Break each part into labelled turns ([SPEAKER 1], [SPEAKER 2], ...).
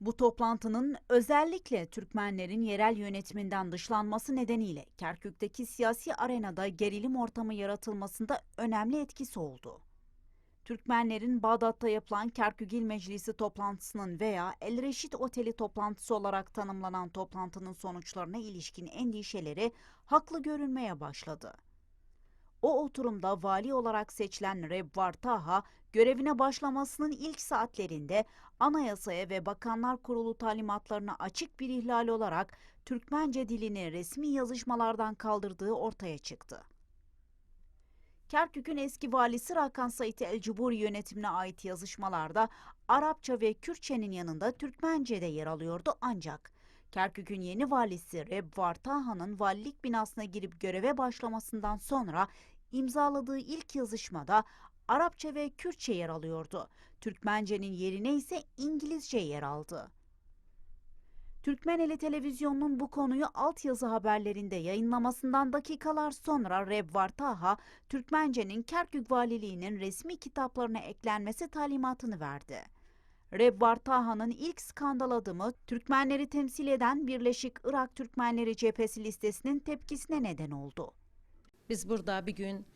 [SPEAKER 1] Bu toplantının özellikle Türkmenlerin yerel yönetiminden dışlanması nedeniyle Kerkük'teki siyasi arenada gerilim ortamı yaratılmasında önemli etkisi oldu. Türkmenlerin Bağdat'ta yapılan Kerkük İl Meclisi toplantısının veya El Reşit Oteli toplantısı olarak tanımlanan toplantının sonuçlarına ilişkin endişeleri haklı görünmeye başladı. O oturumda vali olarak seçilen Rebvar Taha, görevine başlamasının ilk saatlerinde anayasaya ve Bakanlar Kurulu talimatlarına açık bir ihlal olarak Türkmence dilini resmi yazışmalardan kaldırdığı ortaya çıktı. Kerkük'ün eski valisi Rakan Sait El Cuburi yönetimine ait yazışmalarda Arapça ve Kürtçenin yanında Türkmence de yer alıyordu ancak Kerkük'ün yeni valisi Rebvar Taha'nın valilik binasına girip göreve başlamasından sonra imzaladığı ilk yazışmada Arapça ve Kürtçe yer alıyordu. Türkmencenin yerine ise İngilizce yer aldı. Türkmeneli Televizyonu'nun bu konuyu altyazı haberlerinde yayınlamasından dakikalar sonra Rebvar Taha, Türkmencenin Kerkük Valiliği'nin resmi kitaplarına eklenmesi talimatını verdi. Rebbar Taha'nın ilk skandal adımı Türkmenleri temsil eden Birleşik Irak Türkmenleri Cephesi listesinin tepkisine neden oldu.
[SPEAKER 2] Biz burada bir gün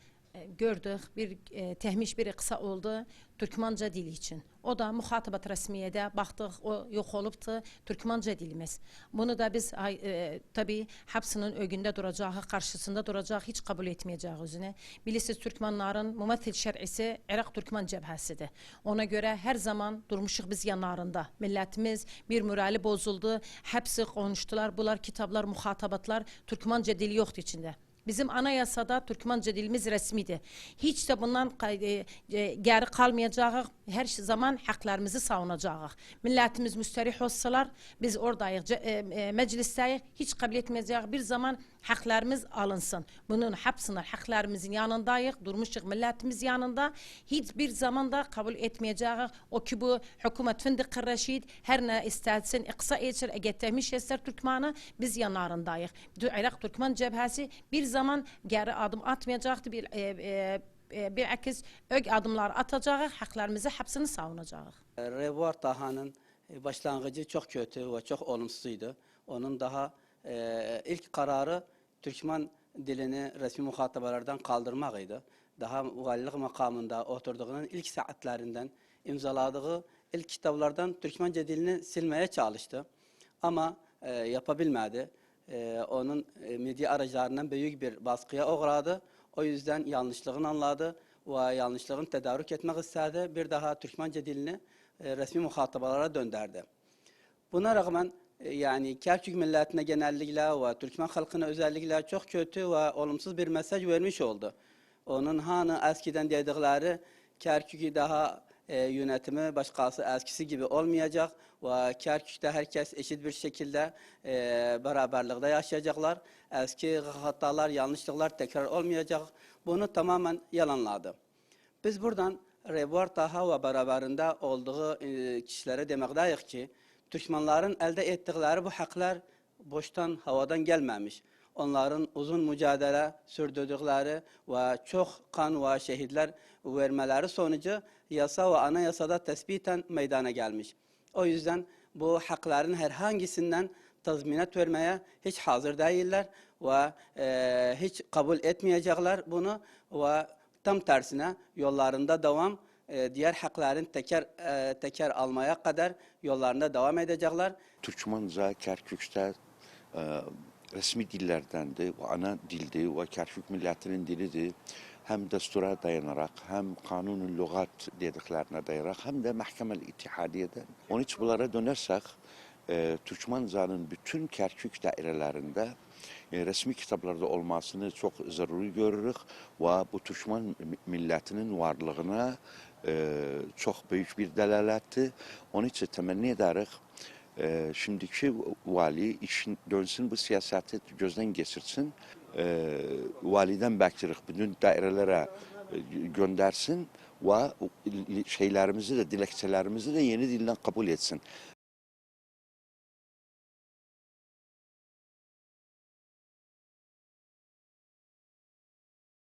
[SPEAKER 2] gördük bir e, tehmiş bir kısa oldu Türkmenca dili için. O da muhatabat resmiyede baktık o yok oluptu Türkmenca dilimiz. Bunu da biz e, tabii hepsinin ögünde duracağı, karşısında duracak hiç kabul etmeyeceğiz özüne. Bilirsiniz Türkmenlerin mumathil şer'isi Irak Türkmen cebhesidir. Ona göre her zaman durmuşuk biz yanlarında. Milletimiz bir morali bozuldu. Hepsi konuştular. Bunlar kitaplar, muhatabatlar Türkmenca dili yoktu içinde. Bizim anayasada Türkmence dilimiz resmiydi. Hiç de bundan e, e, geri kalmayacağız. Her zaman haklarımızı savunacağız. Milletimiz müsterih olsalar biz oradayız, e, e, meclisteyiz. Hiç kabul etmeyeceğiz. Bir zaman haklarımız alınsın. Bunun hepsini haklarımızın yanındayız. Durmuşuz milletimiz yanında. Hiçbir zaman da kabul etmeyeceğiz. O ki bu hükümet Fındık Reşid her ne istersin iksa etsin egetemiş eser Türkmen'i biz yanlarındayız. Irak Türkmen cebhesi bir zaman geri adım atmayacaktı. Bir, e, e, e, bir akis ök adımlar atacağız. Haklarımızı hepsini savunacağız.
[SPEAKER 3] Revoir Taha'nın e, başlangıcı çok kötü ve çok olumsuzdu. Onun daha e, ilk kararı Türkmen dilini resmi muhatabalardan kaldırmakıydı. Daha valilik makamında oturduğunun ilk saatlerinden imzaladığı ilk kitaplardan Türkmence dilini silmeye çalıştı. Ama e, yapabilmedi. E, onun e, medya aracılarından büyük bir baskıya uğradı. O yüzden yanlışlığını anladı ve yanlışlığını tedarik etmek istedi. Bir daha Türkmence dilini e, resmi muhatabalara döndürdü. Buna rağmen yani Kerkük milletine genellikle ve Türkmen halkına özellikle çok kötü ve olumsuz bir mesaj vermiş oldu. Onun hani eskiden dedikleri Kerkük'ü daha e, yönetimi başkası eskisi gibi olmayacak ve Kerkük'te herkes eşit bir şekilde e, beraberlikte yaşayacaklar. Eski hatalar, yanlışlıklar tekrar olmayacak. Bunu tamamen yalanladı. Biz buradan Revoir Taha ve beraberinde olduğu e, kişilere demekteyiz ki Türkmenlerin elde ettikleri bu haklar boştan havadan gelmemiş. Onların uzun mücadele sürdürdükleri ve çok kan ve şehitler vermeleri sonucu yasa ve anayasada tespiten meydana gelmiş. O yüzden bu hakların herhangisinden tazminat vermeye hiç hazır değiller ve e, hiç kabul etmeyecekler bunu ve tam tersine yollarında devam e, diğer hakların teker e, teker almaya kadar yollarında devam edecekler.
[SPEAKER 4] Türkmenca Kerkük'te e, resmi dillerdendi, ana dildi ve Kerkük milletinin dilidir. Hem destura dayanarak hem kanunun lügat dediklerine dayanarak hem de mahkemel ittihadiyeden. Onun için bunlara dönersek e, Türkmenca'nın bütün Kerkük dairelerinde resmi kitaplarda olmasını çok zaruri görürük ve bu Türkmen milletinin varlığına çok büyük bir delalettir. Onun için temenni ederiz e, şimdiki vali işin dönsün bu siyaseti gözden geçirsin. E, validen bekliyoruz bütün dairelere e, göndersin ve şeylerimizi de dilekçelerimizi de yeni dilden kabul etsin.